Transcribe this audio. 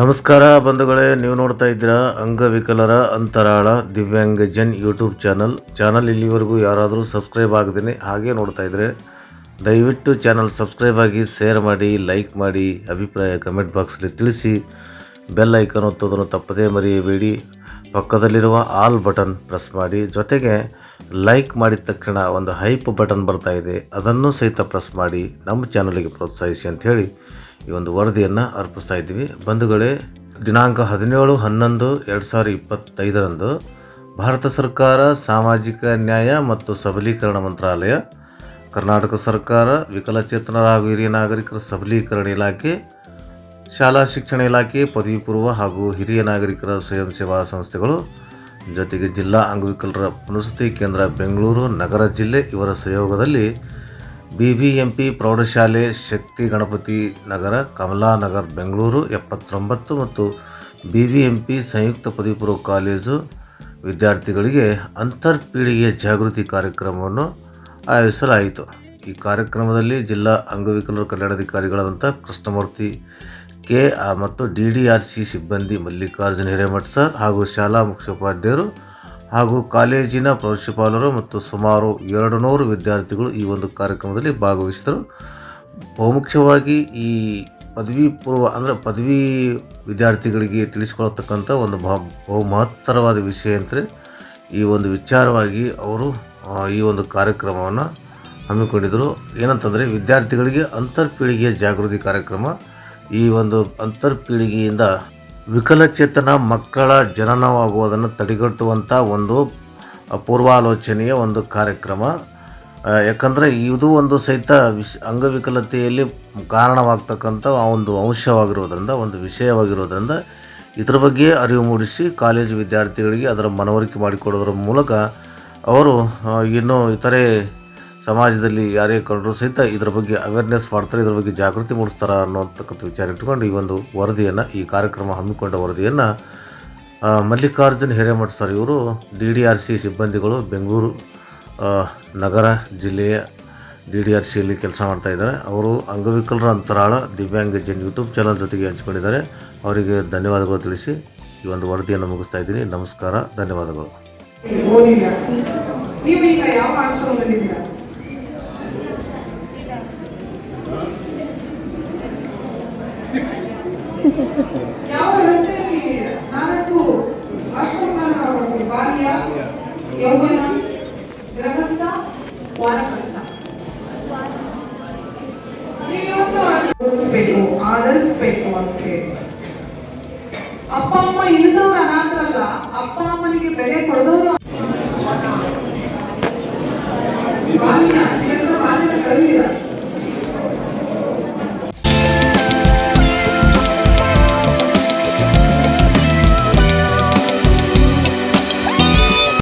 ನಮಸ್ಕಾರ ಬಂಧುಗಳೇ, ನೀವು ನೋಡ್ತಾ ಇದ್ದೀರಾ ಅಂಗವಿಕಲರ ಅಂತರಾಳ ದಿವ್ಯಾಂಗ ಜನ್ ಯೂಟ್ಯೂಬ್ ಚಾನಲ್. ಚಾನಲ್ ಇಲ್ಲಿವರೆಗೂ ಯಾರಾದರೂ ಸಬ್ಸ್ಕ್ರೈಬ್ ಆಗದೇನೆ ಹಾಗೆ ನೋಡ್ತಾ ಇದ್ದರೆ ದಯವಿಟ್ಟು ಚಾನಲ್ ಸಬ್ಸ್ಕ್ರೈಬ್ ಆಗಿ ಶೇರ್ ಮಾಡಿ ಲೈಕ್ ಮಾಡಿ, ಅಭಿಪ್ರಾಯ ಕಮೆಂಟ್ ಬಾಕ್ಸಲ್ಲಿ ತಿಳಿಸಿ ಬೆಲ್ ಐಕನ್ ಒತ್ತೋದನ್ನು ತಪ್ಪದೇ ಮರೆಯಬೇಡಿ. ಪಕ್ಕದಲ್ಲಿರುವ ಆಲ್ ಬಟನ್ ಪ್ರೆಸ್ ಮಾಡಿ, ಜೊತೆಗೆ ಲೈಕ್ ಮಾಡಿದ ತಕ್ಷಣ ಒಂದು ಹೈಪ್ ಬಟನ್ ಬರ್ತಾ ಇದೆ. ಅದನ್ನು ಸಹಿತ ಪ್ರೆಸ್ ಮಾಡಿ, ನಮ್ಮ ಚಾನಲಿಗೆ ಪ್ರೋತ್ಸಾಹಿಸಿ ಅಂಥೇಳಿ ಈ ಒಂದು ವರದಿಯನ್ನು ಅರ್ಪಿಸ್ತಾ ಇದ್ದೀವಿ. ಬಂಧುಗಳೇ, ದಿನಾಂಕ ಹದಿನೇಳು ಹನ್ನೊಂದು ಎರಡು ಸಾವಿರದ ಇಪ್ಪತ್ತೈದರಂದು ಭಾರತ ಸರ್ಕಾರ, ಸಾಮಾಜಿಕ ನ್ಯಾಯ ಮತ್ತು ಸಬಲೀಕರಣ ಮಂತ್ರಾಲಯ, ಕರ್ನಾಟಕ ಸರ್ಕಾರ ವಿಕಲಚೇತನರ ಹಾಗೂ ಹಿರಿಯ ನಾಗರಿಕರ ಸಬಲೀಕರಣ ಇಲಾಖೆ, ಶಾಲಾ ಶಿಕ್ಷಣ ಇಲಾಖೆ ಪದವಿ ಪೂರ್ವ ಹಾಗೂ ಹಿರಿಯ ನಾಗರಿಕರ ಸ್ವಯಂ ಸೇವಾ ಸಂಸ್ಥೆಗಳು, ಜೊತೆಗೆ ಜಿಲ್ಲಾ ಅಂಗವಿಕಲರ ಪುನಸ್ತಿ ಕೇಂದ್ರ ಬೆಂಗಳೂರು, ನಗರ ಜಿಲ್ಲೆ ಇವರ ಸಹಯೋಗದಲ್ಲಿ ಬಿ ಬಿ ಎಂ ಪಿ ಪ್ರೌಢಶಾಲೆ ಶಕ್ತಿ ಗಣಪತಿ ನಗರ, ಕಮಲಾನಗರ್, ಬೆಂಗಳೂರು ಎಪ್ಪತ್ತೊಂಬತ್ತು ಮತ್ತು ಬಿ ಬಿ ಎಂ ಪಿ ಸಂಯುಕ್ತ ಪದವಿಪೂರ್ವ ಕಾಲೇಜು ವಿದ್ಯಾರ್ಥಿಗಳಿಗೆ ಅಂತರ್ ಪೀಳಿಗೆಯ ಜಾಗೃತಿ ಕಾರ್ಯಕ್ರಮವನ್ನು ಆಯೋಜಿಸಲಾಯಿತು. ಈ ಕಾರ್ಯಕ್ರಮದಲ್ಲಿ ಜಿಲ್ಲಾ ಅಂಗವಿಕಲರ ಕಲ್ಯಾಣಾಧಿಕಾರಿಗಳಾದಂಥ ಕೃಷ್ಣಮೂರ್ತಿ ಕೆ ಮತ್ತು ಡಿ ಡಿ ಆರ್ ಸಿ ಸಿಬ್ಬಂದಿ ಮಲ್ಲಿಕಾರ್ಜುನ ಹಿರೇಮಠ್ ಸರ್ ಹಾಗೂ ಶಾಲಾ ಮುಖ್ಯೋಪಾಧ್ಯಾಯರು ಹಾಗೂ ಕಾಲೇಜಿನ ಪ್ರಾಂಶುಪಾಲರು ಮತ್ತು ಸುಮಾರು ಎರಡು ನೂರು ವಿದ್ಯಾರ್ಥಿಗಳು ಈ ಒಂದು ಕಾರ್ಯಕ್ರಮದಲ್ಲಿ ಭಾಗವಹಿಸಿದರು. ಬಹುಮುಖ್ಯವಾಗಿ ಈ ಪದವಿ ಪೂರ್ವ ಅಂದರೆ ಪದವಿ ವಿದ್ಯಾರ್ಥಿಗಳಿಗೆ ತಿಳಿಸಿಕೊಳ್ಳತಕ್ಕಂಥ ಒಂದು ಬಹು ಮಹತ್ತರವಾದ ವಿಷಯ ಅಂದರೆ ಈ ಒಂದು ವಿಚಾರವಾಗಿ ಅವರು ಈ ಒಂದು ಕಾರ್ಯಕ್ರಮವನ್ನು ಹಮ್ಮಿಕೊಂಡಿದ್ದರು. ಏನಂತಂದರೆ ವಿದ್ಯಾರ್ಥಿಗಳಿಗೆ ಅಂತರ್ಪೀಳಿಗೆಯ ಜಾಗೃತಿ ಕಾರ್ಯಕ್ರಮ. ಈ ಒಂದು ಅಂತರ್ಪೀಳಿಗೆಯಿಂದ ವಿಕಲಚೇತನ ಮಕ್ಕಳ ಜನನವಾಗುವುದನ್ನು ತಡೆಗಟ್ಟುವಂಥ ಒಂದು ಪೂರ್ವಾಲೋಚನೆಯ ಒಂದು ಕಾರ್ಯಕ್ರಮ. ಯಾಕಂದರೆ ಇದು ಒಂದು ಸಹಿತ ವಿಶ್, ಅಂಗವಿಕಲತೆಯಲ್ಲಿ ಕಾರಣವಾಗ್ತಕ್ಕಂಥ ಆ ಒಂದು ಅಂಶವಾಗಿರೋದ್ರಿಂದ, ಒಂದು ವಿಷಯವಾಗಿರೋದ್ರಿಂದ ಇದ್ರ ಬಗ್ಗೆ ಅರಿವು ಮೂಡಿಸಿ ಕಾಲೇಜು ವಿದ್ಯಾರ್ಥಿಗಳಿಗೆ ಅದರ ಮನವರಿಕೆ ಮಾಡಿಕೊಡೋದ್ರ ಮೂಲಕ ಅವರು ಇನ್ನೂ ಇತರೆ ಸಮಾಜದಲ್ಲಿ ಯಾರೇ ಕಂಡರೂ ಸಹಿತ ಇದರ ಬಗ್ಗೆ ಅವೇರ್ನೆಸ್ ಮಾಡ್ತಾರೆ, ಇದರ ಬಗ್ಗೆ ಜಾಗೃತಿ ಮೂಡಿಸ್ತಾರೆ ಅನ್ನೋತಕ್ಕಂಥ ವಿಚಾರ ಇಟ್ಕೊಂಡು ಈ ಒಂದು ವರದಿಯನ್ನು, ಈ ಕಾರ್ಯಕ್ರಮ ಹಮ್ಮಿಕೊಂಡ ವರದಿಯನ್ನು ಮಲ್ಲಿಕಾರ್ಜುನ್ ಹಿರೇಮಠ್ ಸರ್ ಇವರು, ಡಿ ಡಿ ಆರ್ ಸಿ ಸಿಬ್ಬಂದಿಗಳು ಬೆಂಗಳೂರು ನಗರ ಜಿಲ್ಲೆಯ ಡಿ ಡಿ ಆರ್ ಸಿಯಲ್ಲಿ ಕೆಲಸ ಮಾಡ್ತಾ ಇದ್ದಾರೆ. ಅವರು ಅಂಗವಿಕಲರ ಅಂತರಾಳ ದಿವ್ಯಾಂಗ ಜನ್ ಯೂಟ್ಯೂಬ್ ಚಾನಲ್ ಜೊತೆಗೆ ಹಂಚಿಕೊಂಡಿದ್ದಾರೆ. ಅವರಿಗೆ ಧನ್ಯವಾದಗಳು ತಿಳಿಸಿ ಈ ಒಂದು ವರದಿಯನ್ನು ಮುಗಿಸ್ತಾ ಇದ್ದೀನಿ. ನಮಸ್ಕಾರ, ಧನ್ಯವಾದಗಳು. ಯಾವ ಇದ್ದೀರಾ? ನಾಲ್ಕು ಆಶ್ರಮಗಳನ್ನು ನೋಡ್ತೀವಿ ಬಾಲ್ಯ, ಯೌವನ, ಗೃಹಸ್ಥ, ವಾನಪ್ರಸ್ಥ. ಆಚರಿಸ್ಬೇಕು ಆದರಿಸ್ಬೇಕು ಅಂತ ಹೇಳಿ. ಅಪ್ಪ ಅಮ್ಮ ಇಲ್ಲದವ್ರು ಅನಾಥರಲ್ಲ ಅಪ್ಪ ಅಮ್ಮನಿಗೆ ಬೆಲೆ ಕೊಡದವರು